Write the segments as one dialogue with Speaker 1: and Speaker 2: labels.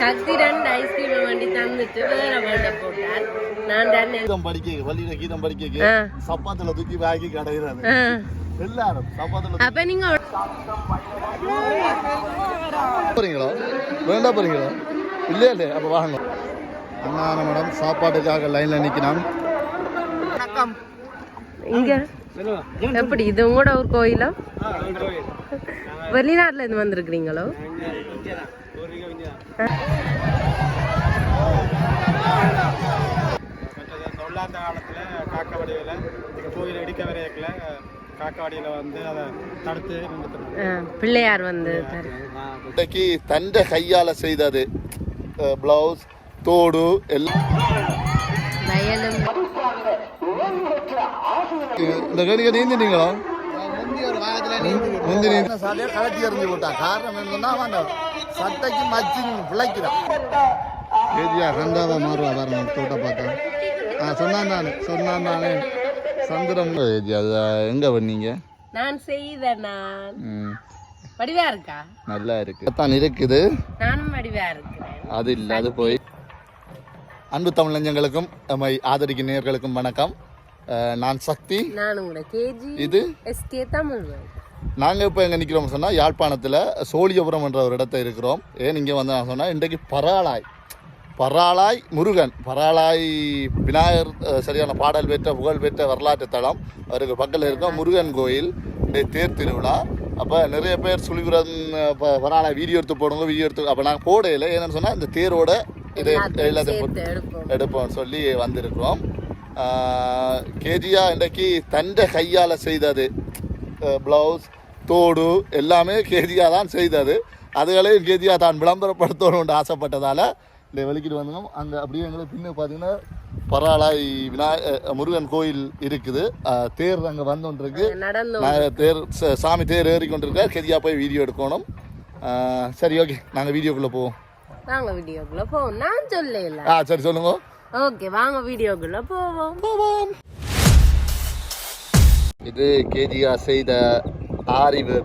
Speaker 1: சக்தி ரெண்டு ஐஸ்கிரீம் வண்டி தந்துட்டு வேற வேண்ட போட்டார். நான் தான்
Speaker 2: கீதம் படிக்க வள்ளியில கீதம் படிக்க
Speaker 1: ஆ.
Speaker 2: சப்பாத்துல தூக்கி வாங்கி கடையிறது.
Speaker 1: ஆ.
Speaker 2: எல்லாரும் சப்பாத்துல
Speaker 1: அப்ப நீங்க
Speaker 2: போறீங்களா? வேண்டாம் போறீங்களா? இல்லையா இல்லையா? அப்ப வாங்க. அண்ணா மேடம் சாப்பாட்டுக்காக லைன்ல நிக்கிறோம்
Speaker 1: இங்க? எப்படி? இது கூட ஒரு கோயிலா? வெளிநாட்டுல இருந்து வந்திருக்கிறீங்களோ?
Speaker 3: தொள்ளாந்த காலத்தில் காக்கவாடியில் இந்த கோயில் இடிக்க வரையக்கில் காக்கவாடியில் வந்து அதை தடுத்து
Speaker 1: பிள்ளையார் வந்து
Speaker 2: இன்னைக்கு தண்ட கையால செய்தது பிளவுஸ் தோடு எல்லாம் இந்த கடிக்க நீந்திட்டீங்களா முந்தி நீந்த சாலையை கலட்டி எறிஞ்சு போட்டா காரணம் என்னன்னா சட்டைக்கு மச்சி பிழைக்கிறான். கேஜியா கண்டாவா மாறுவா பாருங்க தோட்ட பார்த்தா ஆ சொன்னான் தானே சொன்னான் தானே சந்திரம். ஏஜி அது எங்க பண்ணீங்க?
Speaker 1: நான் செய்த நான். வடிவா இருக்கா?
Speaker 2: நல்லா இருக்கு. தான் இருக்குது.
Speaker 1: நானும் வடிவா இருக்கிறேன்.
Speaker 2: அது இல்லை அது போய். அன்பு தமிழஞ்சங்களுக்கும் நம்மை ஆதரிக்கும் நேயர்களுக்கும் வணக்கம். நான் சக்தி.
Speaker 1: நான் உங்களோட கேஜி.
Speaker 2: இது?
Speaker 1: எஸ்கே தமிழ்
Speaker 2: நாங்கள் இப்போ எங்கே நிற்கிறோம் சொன்னால் யாழ்ப்பாணத்தில் சோழியபுரம் என்ற ஒரு இடத்த இருக்கிறோம். ஏன் இங்கே வந்து நான் சொன்னால் இன்றைக்கு பராளாய் பராளாய் முருகன் பராளாய் விநாயகர் சரியான பாடல் பெற்ற புகழ் பெற்ற வரலாற்று தலம். அவருக்கு பக்கத்தில் இருக்க முருகன் கோயில் தேர் திருவிழா. அப்போ நிறைய பேர் சுழிபுரம் இப்போ பராளாய் வீடியோ எடுத்து போடுங்க வீடியோ எடுத்து அப்போ நாங்கள் போடையில் என்னன்னு சொன்னால் இந்த தேரோட இதை எல்லாத்தையும்
Speaker 1: எடுப்போம்.
Speaker 2: சொல்லி வந்திருக்கிறோம். கேஜியா இன்றைக்கு தண்ட கையால் செய்தது. ப்ளவுஸ் தோடு எல்லாமே கேஜியா தான் செய்தது. அதுகளையும் கேஜியா தான் விளம்பரப்படுத்தணும்னு ஆசைப்பட்டதால் இந்த வெளிக்கிட்டு வந்தோம். அங்கே அப்படியே எங்களுக்கு பின்ன பார்த்தீங்கன்னா பராளாய் விநாய முருகன் கோயில் இருக்குது. தேர் அங்கே
Speaker 1: நடந்தோம்
Speaker 2: நாங்கள் தேர் சாமி தேர் ஏறி கொண்டிருக்கார். கெதியா போய் வீடியோ எடுக்கணும். சரி ஓகே. நாங்கள் வீடியோக்குள்ளே போவோம்.
Speaker 1: வாங்க வீடியோக்குள்ள போவோம். நான் சொல்லல
Speaker 2: ஆ சரி சொல்லுங்க.
Speaker 1: ஓகே வாங்க வீடியோக்குள்ள போவோம்.
Speaker 2: போவோம். இது கேஜியா செய்த ஆரிவு.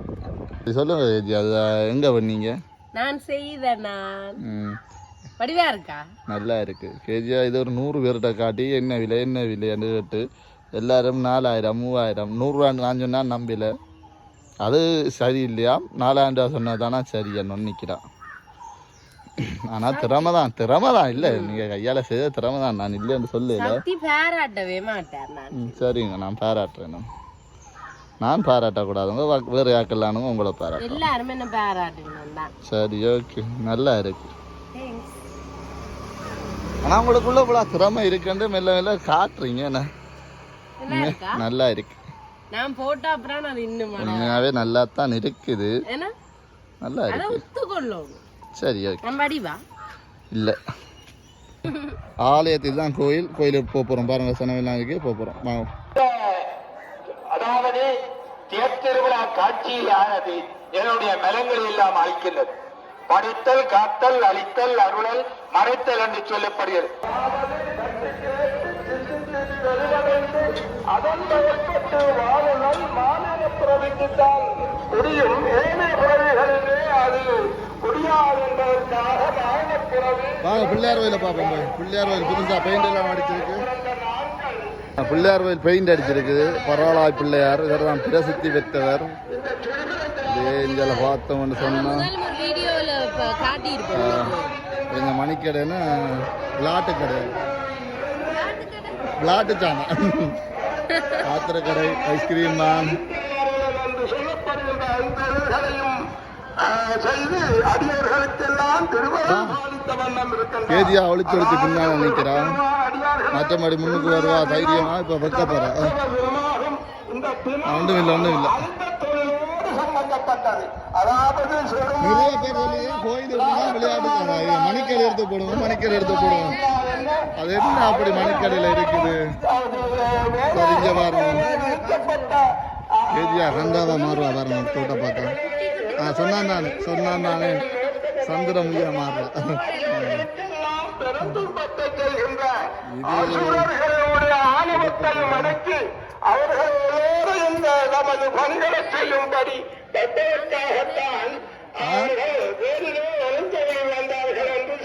Speaker 2: சொல்லுங்க கேஜி அது எங்க பண்ணீங்க?
Speaker 1: நான் செய்த நான்
Speaker 2: ம்,
Speaker 1: வடிவா இருக்கா?
Speaker 2: நல்லா இருக்கு. கேஜியா இது ஒரு நூறு பேர்கிட்ட காட்டி என்ன விலை என்ன விலைன்னு கேட்டு எல்லாரும் நாலாயிரம் மூவாயிரம் நூறுரூவான்னு நான் சொன்னா நம்பல. அது சரி இல்லையா நாலாயிரம் ரூபா சொன்னா தானே சரியா நிற்கிறான். ஆனால் திறமை தான் திறமை தான் இல்லை. நீங்கள் கையால் செய்த திறமை தான். நான் இல்லைன்னு சொல்லல.
Speaker 1: சக்தி பாராட்டவே மாட்டார் நான்.
Speaker 2: ம், சரிங்க நான் பாராட்டுறேன். நான். பாராட்டக்கூடாதுங்க வேறு யாக்கலானுங்க உங்களை பாராட்டுறேன்
Speaker 1: எல்லாருமே என்ன பாராட்டணும்
Speaker 2: சரி ஓகே. நல்லா இருக்கு. ஆனால் உங்களுக்குள்ள இவ்வளோ திறமை இருக்குன்னு மெல்ல மெல்ல காட்டுறீங்க என்ன?
Speaker 1: நல்லா இருக்கா? நான் போட்ட அப்புறம் நான் இன்னும்
Speaker 2: உண்மையாகவே நல்லா தான் இருக்குது நல்லா
Speaker 1: அதை
Speaker 2: இருக்கு. சரி ஓகே. இல்லை. ஆலயத்தில் தான் கோயில். கோயிலுக்கு போக போகிறோம் பாருங்க சனவெல்லாம் இருக்கு. போக போகிறோம் வாங்க.
Speaker 4: அதாவது தேர்திருவிழா காட்சியில் ஆனது என்னுடைய மலங்கள் எல்லாம் அழிக்கின்றது. படைத்தல் காத்தல் அழித்தல் அருளல் மறைத்தல் என்று சொல்லப்படுகிறது. அதன் பயப்பட்டு வாழுதல் மாநில புரியும் பிறவிகளிலே அது புரியாது என்பதற்காக மாநில பிறவி.
Speaker 2: பிள்ளையார் கோயிலை பார்ப்போம். போய் பிள்ளையார் கோயில் புதுசாக பெயிண்ட் எல்லாம் அடிச்சிருக்கு. பிள்ளையார் கோயில் பெயிண்ட் அடிச்சிருக்குது. பரவாயில்ல பிள்ளையார். இவர் தான் பிரசித்தி பெற்றவர். இதில் பார்த்தோம்னு சொன்னால் இந்த மணிக்கடைன்னா விளாட்டு கடை விளாட்டு சாமா பாத்திர கடை ஐஸ்கிரீம் தான். கேஜியா ஒளிச்சு ஒளிச்சு பின்னால்
Speaker 4: அடியார்கள்
Speaker 2: மற்றபடி முன்னுக்கு வருவா தைரியமா. இப்போ வைக்க
Speaker 4: போற.
Speaker 2: ஒன்றும் இல்லை ஒன்றும் இல்லை. நிறைய பேர் சொல்லி கோயில் விளையாட்டு கடை. மணிக்கடை எடுத்து போடுவோம் மணிக்கடை எடுத்து போடுவோம். அது என்ன அப்படி மணிக்கடையில் இருக்குது? சரிஞ்ச பாருங்க. கேஜியா கண்டாவா மாறுவா பாருங்க தோட்ட பார்த்தா ஆ சொன்னான் தானே சொன்னான் தானே சந்திர
Speaker 4: மாறுவா. அசுரர்களுடைய ஆணவத்தை மடக்கி அவர்களோடு இந்த நமது பணிகளை செய்யும்படி பெற்றதற்காகத்தான் அவர்கள் வேறிலே ஒழுங்கவை வந்தார்கள் என்று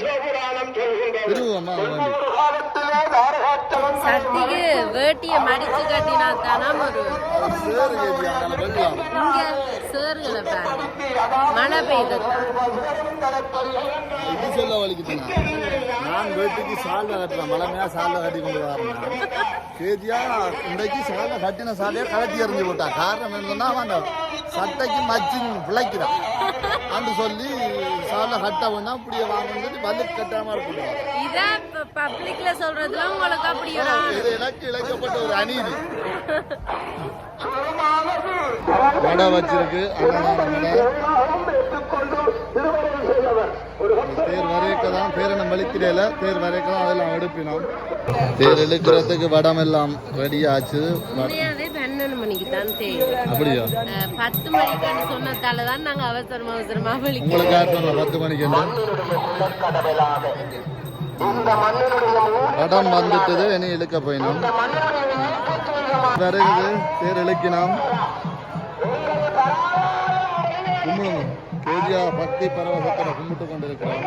Speaker 1: சக்திக்கு வேட்டிய மடிச்சு கட்டினா ஒரு இங்க பாரு மழை
Speaker 2: நான் வீட்டுக்கு சாலை கட்டுறேன் மலைமையா சாலை கட்டி கொண்டு வரேன் கேஜியா இன்றைக்கு சாலை கட்டின சாலையை கலட்டி எறிஞ்சு போட்டான் காரணம் என்னன்னா அவன் அந்த சட்டைக்கு மச்சி பிழைக்கிறான். அன்று சொல்லி சாலை கட்ட வேணா இப்படியே வாங்கன்னு வந்து கட்டாம இருப்பான்
Speaker 1: இத பப்ளிக்ல சொல்றதுல உங்களுக்கு அப்படி.
Speaker 2: இது எனக்கு இழைக்கப்பட்ட ஒரு அநீதி. வடை வச்சிருக்கு. வடை தேர் வரைக்க தான் பேர் நம்ம வலிக்கிறேல தேர் வரைக்க தான் அதெல்லாம் எடுப்பினோம். தேர் இழுக்கிறதுக்கு வடம் எல்லாம் ரெடி ஆச்சு
Speaker 1: பன்னெண்டு மணிக்கு தான்
Speaker 2: அப்படியா?
Speaker 1: பத்து மணிக்குன்னு சொன்னதால தான் நாங்க அவசரமா அவசரமா விழிக்கிறோம்.
Speaker 2: உங்களுக்கு பத்து மணிக்கு என்ன? வடம் வந்துட்டது இனி இழுக்க போயினோம். வருகுது தேர் இழுக்கினோம். கும்பிடணும் கேஜியா பக்தி பரவசத்தில் கும்பிட்டு கொண்டிருக்கிறோம்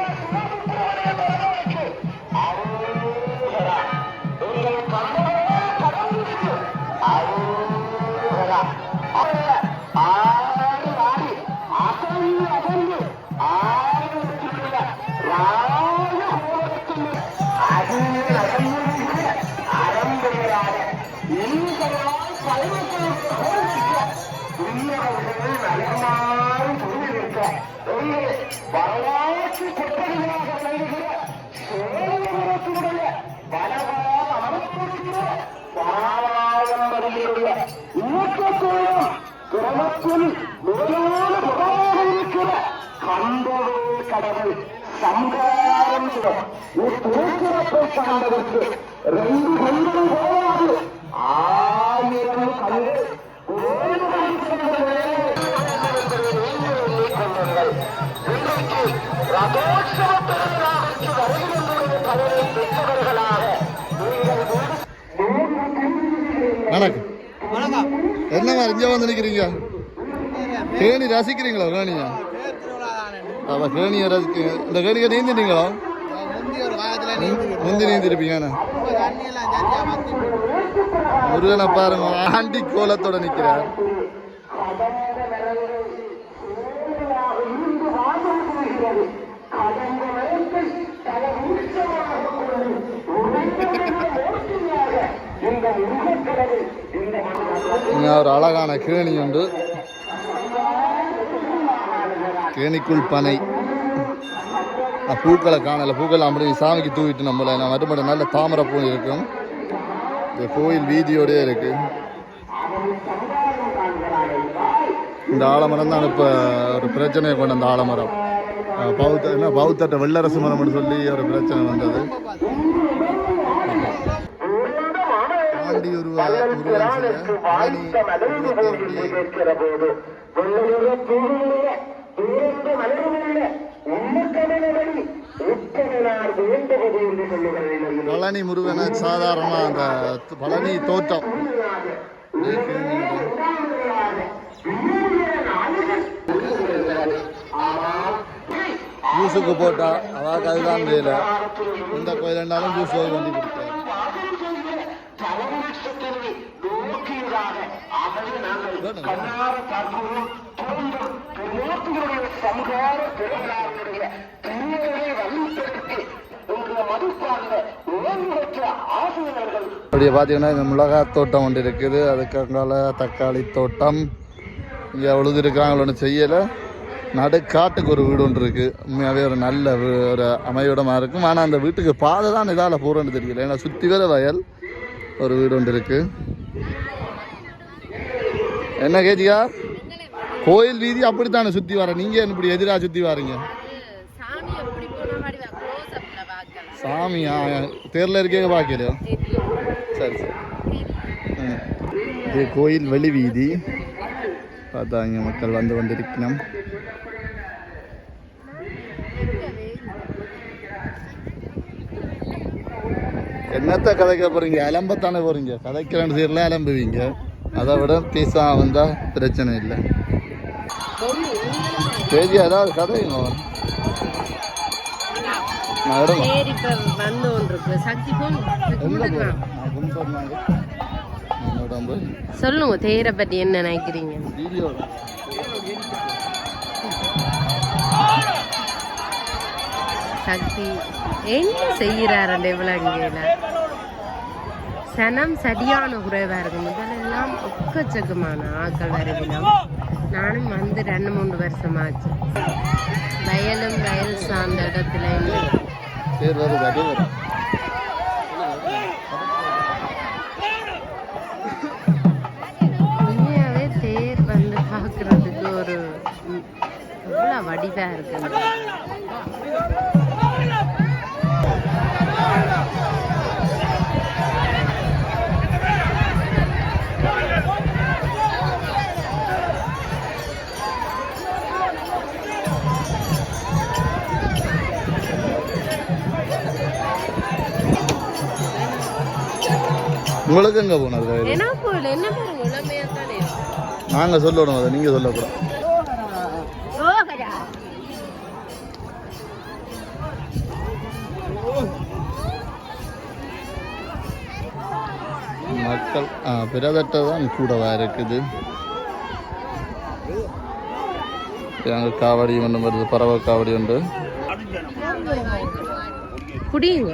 Speaker 4: இத்திருச்சிறப்பை காண்பதற்கு ரெண்டு கண்களும் போகாது. ஆயிரம் கண்கள். கண்கள்
Speaker 2: வணக்கம்
Speaker 3: வணக்கம்
Speaker 2: என்ன மாதிரி இங்கே வந்து நிற்கிறீங்க கேணி ரசிக்கிறீங்களா கேணியா? அவ கேணியை ரசிக்க இந்த கேணியை நீந்திட்டீங்களா முந்தி நீந்திருப்பீங்கண்ணா முருகனை பாருங்க ஆண்டி கோலத்தோட நிக்கிறார். இங்க ஒரு அழகான கேணி உண்டு. கேணிக்குள் பனை. பூக்களை காணலை. பூக்கள் அப்படி சாமிக்கு தூவிட்டு நம்மள நான் மட்டும் நல்ல தாமரை பூ இருக்கும். இந்த கோயில் வீதியோடயே இருக்கு. இந்த ஆலமரம் தான் இப்போ ஒரு பிரச்சனையை கொண்ட அந்த ஆலமரம். பௌத்த என்ன பௌத்தட்ட வெள்ளரசு மரம்னு சொல்லி ஒரு பிரச்சனை வந்தது. பாண்டியூர் முருகன் சிலை, பழனி முருகன் சாதாரணமாக அந்த பழனி தோட்டம். ஜூஸுக்கு போட்டா அவாக்கு அதுதான் வேலை. எந்த கோயில் இருந்தாலும் ஜூஸ் வாங்கி வண்டி கொடுத்தாரு வேணும்.
Speaker 4: சமுதாய பெருமாளுடைய தீவிரை வலியுறுத்தி உங்கள் ஆசிரியர்கள்.
Speaker 2: அப்படியே பார்த்தீங்கன்னா இந்த மிளகாய் தோட்டம் ஒன்று இருக்குது. அதுக்கங்கால தக்காளி தோட்டம். இங்கே உழுது ஒன்று செய்யலை. நடுக்காட்டுக்கு ஒரு வீடு ஒன்று இருக்குது உண்மையாகவே ஒரு நல்ல ஒரு அமைவிடமாக இருக்கும். ஆனால் அந்த வீட்டுக்கு பாதை தான் இதால் போகிறோன்னு தெரியல. ஏன்னா சுற்றி வேற வயல் ஒரு வீடு ஒன்று இருக்குது என்ன கேஜியா கோயில் வீதி அப்படித்தானே சுற்றி வர? நீங்கள் இப்படி எதிராக சுற்றி வரீங்க? சாமியா? தேரில் இருக்கே பார்க்கலையோ? சரி சரி. இது கோயில் வெளி வீதி. பார்த்தா இங்கே மக்கள் வந்து கொண்டிருக்கணும் என்னத்த கதைக்க போறீங்க? அலம்பத்தானே போறீங்க? கதைக்கிறேன்னு சீரில் அலம்புவீங்க. அதை விட பீஸா வந்தா பிரச்சனை இல்லை. சரி ஏதாவது கதைங்க
Speaker 1: சரி இப்ப சக்தி போன் சொல்லுங்க தேரை பத்தி என்ன நினைக்கிறீங்க சக்தி என்ன செய்யறாரு விளங்கையில சனம் சரியான குறைவா இருக்கு. முதலெல்லாம் ஒக்கச்சக்கமான ஆக்கள் வருகிறோம் நானும் வந்து ரெண்டு மூணு வருஷமாச்சு. வயலும் வயல் சார்ந்த இடத்துல உண்மையாவே தேர் வந்து பார்க்கறதுக்கு ஒரு எவ்வளோ வடிவா இருக்கு.
Speaker 2: உங்களுக்கு எங்க போனது வயலு?
Speaker 1: என்ன போல என்ன பாருங்க இளமையா தானே இருக்கு.
Speaker 2: நாங்க சொல்லணும் அதை நீங்க சொல்லக்கூடாது மக்கள் பிரதட்டை தான் கூடவா இருக்குது அங்கே காவடி ஒன்று வருது பறவை காவடி உண்டு
Speaker 1: குடியுங்க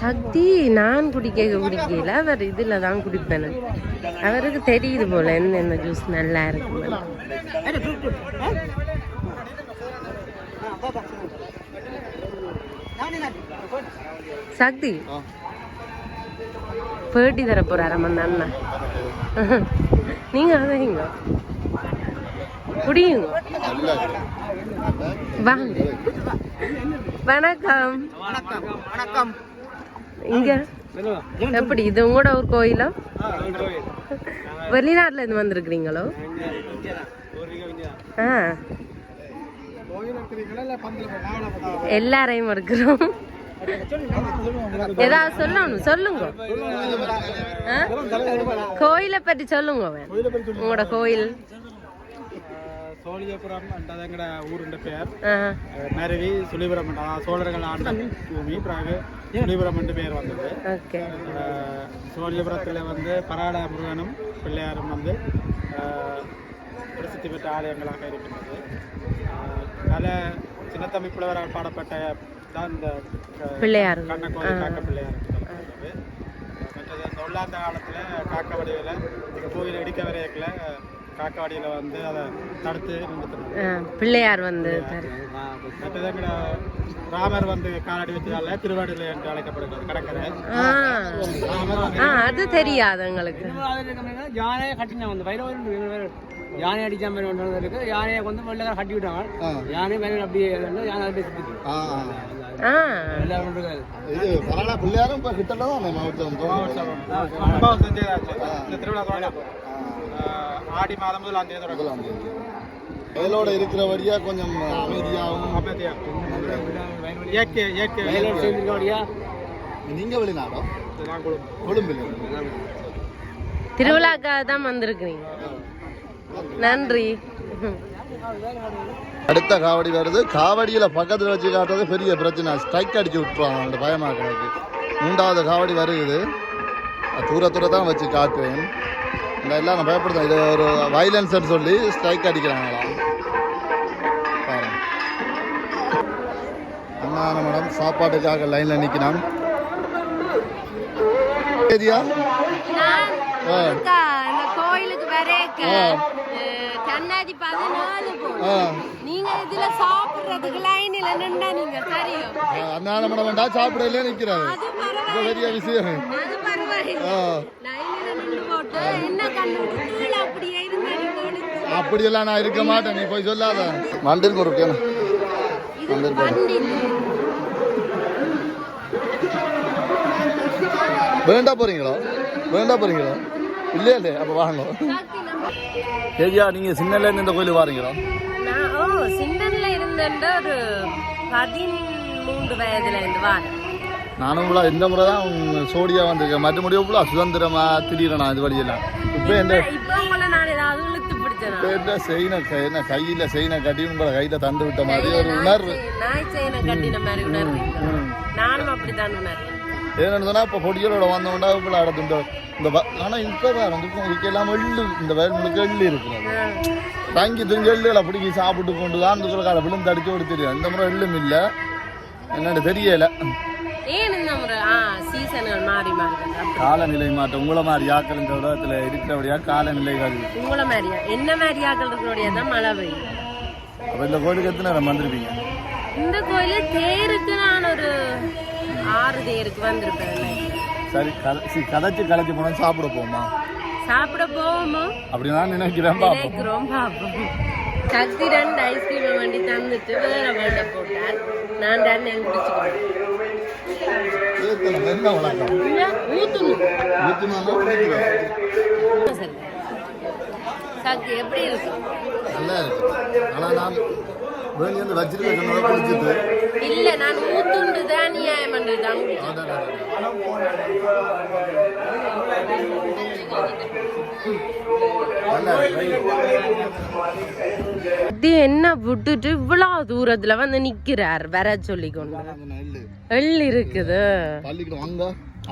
Speaker 1: சக்தி நான் குடிக்க குடிக்கல அவர் இதுல தான் குடிப்பேன். அவருக்கு தெரியுது போல என்ன ஜூஸ் நல்லா இருக்கு சக்தி பேட்டி தர போறாரு அந்த அண்ணா. நீங்க அதைங்க குடியுங்க. வாங்க. வணக்கம்.
Speaker 3: வணக்கம்.
Speaker 1: இங்க? எப்படி? இது உங்களோட ஒரு கோயிலா? வெளிநாட்டுல இருந்து வந்திருக்கிறீங்களோ? ஆ. எல்லாரையும் இருக்கிறோம் ஏதாவது சொல்லணும் சொல்லுங்க. ஆ? கோயிலை பத்தி சொல்லுங்க அவன். உங்களோட கோயில்.
Speaker 3: சோழியபுரம் என்றது எங்கட ஊருண்ட பெயர்
Speaker 1: ஆ,
Speaker 3: மருவி சுழிபுரம் அதாவது சோழர்கள் ஆண்ட பூமி பிறகு சுழிபுரம் என்று பெயர் வந்தது. சோழியபுரத்தில் வந்து பராட முருகனும் பிள்ளையாரும் வந்து பிரசித்தி பெற்ற ஆலயங்களாக இருக்கின்றது. பல சின்னத்தம்பி புலவரால் பாடப்பட்ட தான் இந்த
Speaker 1: பிள்ளையார்.
Speaker 3: கண்ணகோதை காக்க பிள்ளையார். மற்றது இந்த உள்ளாந்த காலத்தில் காக்க வடிவில் இந்த கோயில் இடிக்க வரையக்கில் காக்க வடிவில் வந்து அதை தடுத்து
Speaker 1: பிள்ளையார் வந்து
Speaker 3: ராமர் வந்து காலடி வச்சதால திருவாடிலை என்று அழைக்கப்படுகிறது கடற்கரை.
Speaker 1: அது தெரியாது எங்களுக்கு.
Speaker 5: யானையை கட்டினா வந்து பைரவர் யானை அடிச்ச மாதிரி ஒன்று இருக்கு. யானையை வந்து வெள்ளக்கார கட்டி விட்டாங்க. யானை பைரவர் அப்படியே யானை அப்படியே
Speaker 3: திருவிழா ஆடி மாதம் முதல் அந்த தொடங்கும்
Speaker 2: முதலாம் தேதி வயலோட இருக்கிறபடியா கொஞ்சம் அமைதியாகவும்
Speaker 3: அமைதியா இயற்கை இயற்கை
Speaker 5: பைரவர் சேர்ந்துருக்கோடியா
Speaker 2: நீங்க வெளிநாடோ? கொழும்பில்.
Speaker 1: திருவிழாக்காக தான் வந்திருக்கிறீங்க. நன்றி.
Speaker 2: அடுத்த காவடி வருது. காவடியில பக்கத்துல வச்சு காட்டுறது பெரிய பிரச்சனை. ஸ்ட்ரைக் அடிச்சு விட்டுருவாங்க அந்த பயமா கிடக்கு. மூன்றாவது காவடி வருது தூர தூர தான் வச்சு காட்டுவேன். இந்த எல்லாம் நான் பயப்படுத்தேன் இது ஒரு வைலன்ஸ்னு சொல்லி ஸ்ட்ரைக் அடிக்கிறாங்களாம் பாருங்க. அண்ணா மேடம் சாப்பாட்டுக்காக லைன்ல ஆ.
Speaker 1: இந்த கோயிலுக்கு வரேக்க கண்ணாடி பதினாலு
Speaker 2: ஆ.
Speaker 1: நீங்க இதுல சாப்பிடுறதுக்கு லைன்ல நின்றா நீங்க தெரியும்.
Speaker 2: அண்ணா மேடம் வேண்டாம் சாப்பிடல நிற்கிறாரு பெரிய விஷயம். அப்படியெல்லாம் நான் இருக்க மாட்டேன். நீ போய் சொல்லாத. மண்டில் ஒரு.
Speaker 1: வண்டி
Speaker 2: போறீங்களோ? வேண்டா போறீங்களோ? இல்லையா இல்லையா அப்போ வாங்க. ஏஜியா நீங்க சின்னல இருந்து இந்த கோயிலுக்கு வாரீங்களோ?
Speaker 1: நான் ஓ சிண்டன்ல இருந்த ஒரு பதிமூன்று வயதுல இருந்து வாரேன்.
Speaker 2: நானும் கூட இந்த முறை தான் சோடியா வந்திருக்கேன். மற்ற முடியும் கூட சுதந்திரமா திடீரெனா இது வழியெல்லாம் இப்போ என்ன? செய்யணும் கை- என்ன கையில செய்யணும் கட்டி உங்களை கையில தந்து விட்ட மாதிரி ஒரு உணர்வு.
Speaker 1: செயினை
Speaker 2: சொன்னா இப்ப பொடிகளோட வந்தவொண்டா இப்ப அடுத்து இந்த இந்த வ- ஆனா இப்ப வந்து இதுக்கு எல்லாம் எள்ளு இந்த வயல் முழுக்க எள்ளு இருக்கிறது தங்கி திங்க எள்ளுகளை பிடிக்கி சாப்பிட்டு கொண்டு தான் இந்த காலை விழுந்து அடிச்சு தெரியும் இந்த முறை எள்ளும் இல்லை. என்னன்னு தெரியல. காலநிலை மாற்றம் உங்களை மாதிரி ஆக்கள் இந்த உலகத்துல இருக்கிறபடியா காலநிலைகள்.
Speaker 1: உங்களை மாதிரியா? என்ன மாதிரி ஆக்கள் இருக்கிறோடைய தான் மழை பெய்யும்
Speaker 2: அப்ப இந்த கோயிலுக்கு எத்தனை நேரம் வந்திருப்பீங்க?
Speaker 1: இந்த கோயில தேருக்கு நான் ஒரு ஆறு தேருக்கு வந்திருப்பேன்.
Speaker 2: சரி கதை கதைச்சு கலைச்சு போனா சாப்பிட போமா
Speaker 1: சாப்பிட போவோமோ?
Speaker 2: அப்படி நான் நினைக்கிறேன் பாப்போம்.
Speaker 1: சக்தி ரெண்டு ஐஸ்கிரீம் வண்டி தந்துட்டு வேற வேண்ட போட்டார். நான் சரி சக்தி எப்படி இருக்கு?
Speaker 2: நல்லா இருக்கு. ஆனா நான் வந்து வச்சிருக்க சொன்னதை குடிச்சிட்டு.
Speaker 1: இல்ல நான் ஊத்துண்டு தான் நியாயம் பண்றது தான் குடிச்சேன்.
Speaker 2: நல்லா இருக்கு
Speaker 1: இது என்ன விட்டுட்டு இவ்வளவு தூரத்துல வந்து நிக்கிறார்? வர சொல்லி கொண்டு. எள் இருக்குது.
Speaker 2: பள்ளிக்கூடம் அங்க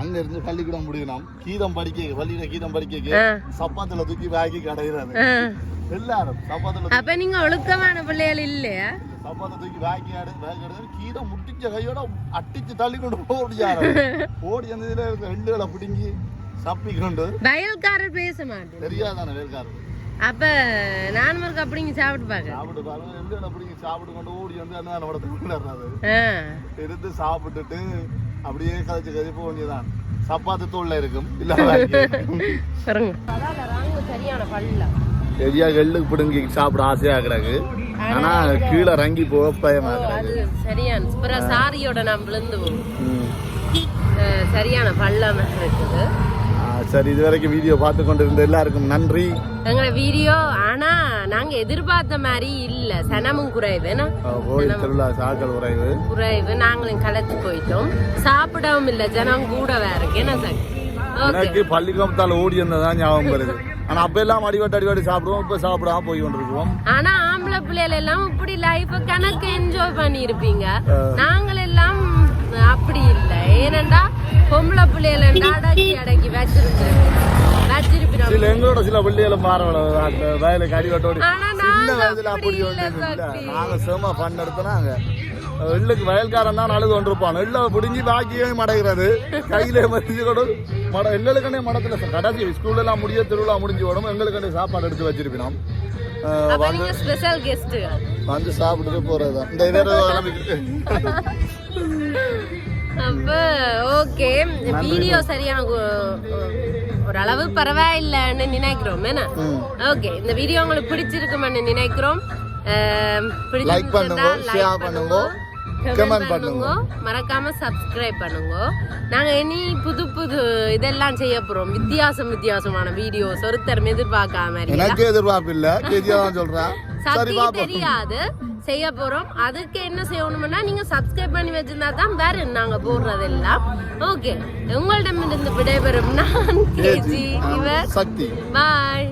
Speaker 2: அங்க இருந்து பள்ளிக்கூடம் முடிக்கணும் கீதம் படிக்க பள்ளியில கீதம் படிக்க சப்பாத்துல தூக்கி வாங்கி கடையிறது.
Speaker 1: ஆ.
Speaker 2: எல்லாரும் சப்பாத்துல
Speaker 1: அப்ப நீங்க ஒழுக்கமான பிள்ளைகள் இல்லையா?
Speaker 2: சப்பாத்தை தூக்கி வாங்கி ஆடு கீரை முட்டிச்ச கையோட அட்டிச்சு தள்ளி கொண்டு போக முடியாது ஓடி அந்த இதுல எள்ளுகளை பிடுங்கி சப்பி கொண்டு
Speaker 1: வயல்காரர் பேச மாட்டேன்.
Speaker 2: தெரியாதானே வேர்க்காரர்
Speaker 1: அப்ப நான் மறுக்க அப்படிங்க சாப்பிட்டு பாக்க
Speaker 2: சாப்பிட்டு பாருங்க எள்ளுகளை பிடிங்கி சாப்பிட்டு கொண்டு ஓடி வந்து அந்த நம்மளோட கொண்டாடுறாரு
Speaker 1: ஆ.
Speaker 2: இருந்து சாப்பிட்டுட்டு அப்படியே கதைச்சு கதை போக வேண்டியதான் சப்பாத்து தோல்ல இருக்கும் இல்ல
Speaker 1: ராங்கு சரியான பல்ல.
Speaker 2: சரியா எள்ளுக்கு பிடுங்கி சாப்பிட ஆசையா கிடக்கு. ஆனா கீழே இறங்கி போக பயமா
Speaker 1: அது சரியான அப்புறம் சாரியோட நான் விழுந்து சரியான பள்ளம் இருக்குது.
Speaker 2: சரி இது வரைக்கும் வீடியோ பார்த்து கொண்டிருந்த எல்லாருக்கும் நன்றி.
Speaker 1: எங்களோட வீடியோ ஆனா நாங்க எதிர்பார்த்த மாதிரி இல்ல. சனமும் குறைவு
Speaker 2: கோயில் திருவிழா சாக்கல் உறைவு.
Speaker 1: குறைவு. நாங்களும் களைச்சு போயிட்டோம். சாப்பிடவும் இல்ல ஜனம் கூட வேற என்ன சார்?
Speaker 2: எனக்கு பள்ளிக்கூடத்தால ஓடி இருந்ததான் ஞாபகம் வருது. ஆனா அப்ப எல்லாம் அடிவாட்டி அடிவாட்டி சாப்பிடுவோம். இப்ப சாப்பிடாம போய் கொண்டிருக்கோம்
Speaker 1: ஆனா ஆம்பளை பிள்ளைகள் எல்லாம் இப்படி லைஃப கணக்கு என்ஜாய் பண்ணி இருப்பீங்க நாங்கள் எல்லாம் பிள்ளைகள் அடக்கி
Speaker 2: சில எங்களோட சில பிள்ளைகளை மாற வயலுக்கு அடிவாட்டோடி சின்ன வயதுல
Speaker 1: அப்படி.
Speaker 2: நாங்க செம பண்ண எடுத்தனாங்க. எள்ளுக்கு வயல்காரன் தான் அழுது கொண்டிருப்பான். எள்ள பிடுங்கி பாக்கியும் மடைகிறது. கையில மதிச்சு கொடு மட எங்களுக்கண்டே மடத்துல கடைசி ஸ்கூல்ல எல்லாம் முடிய திருவிழா முடிஞ்சு உடம்பு எங்களுக்கண்டே சாப்பாடு எடுத்து வச்சிருப்பினோம். வந்து
Speaker 1: நீங்க ஸ்பெஷல் கெஸ்ட்
Speaker 2: வந்து சாப்பிட்டுட்டு போறதுதான். இந்த கிளம்பிட்டு.
Speaker 1: அப்ப ஓகே வீடியோ சரியான ஓரளவு பரவாயில்லைன்னு நினைக்கிறோம். என்ன? ஓகே இந்த வீடியோ உங்களுக்கு பிடிச்சிருக்குமென்னு நினைக்கிறோம்.
Speaker 2: Like பண்ணுங்க, share பண்ணுங்க,
Speaker 1: மறக்காம சப்ஸ்கிரைப் பண்ணுங்க. நாங்க இனி புது புது இதெல்லாம் செய்ய போறோம். வித்தியாசம் வித்தியாசமான வீடியோஸ் ஒருத்தர் எதிர்பார்க்காம.
Speaker 2: எனக்கு எதிர்பார்ப்பு இல்ல. கேஜியா தான் சொல்றேன். சரி
Speaker 1: தெரியாது. செய்ய போறோம். அதுக்கு என்ன செய்யணும்னா நீங்க சப்ஸ்கிரைப் பண்ணி வச்சிருந்தா தான் வேற நாங்க போடுறதெல்லாம். ஓகே உங்களிடமிருந்து விடைபெறும் நான் கேஜி இவர்
Speaker 2: சக்தி.
Speaker 1: பாய்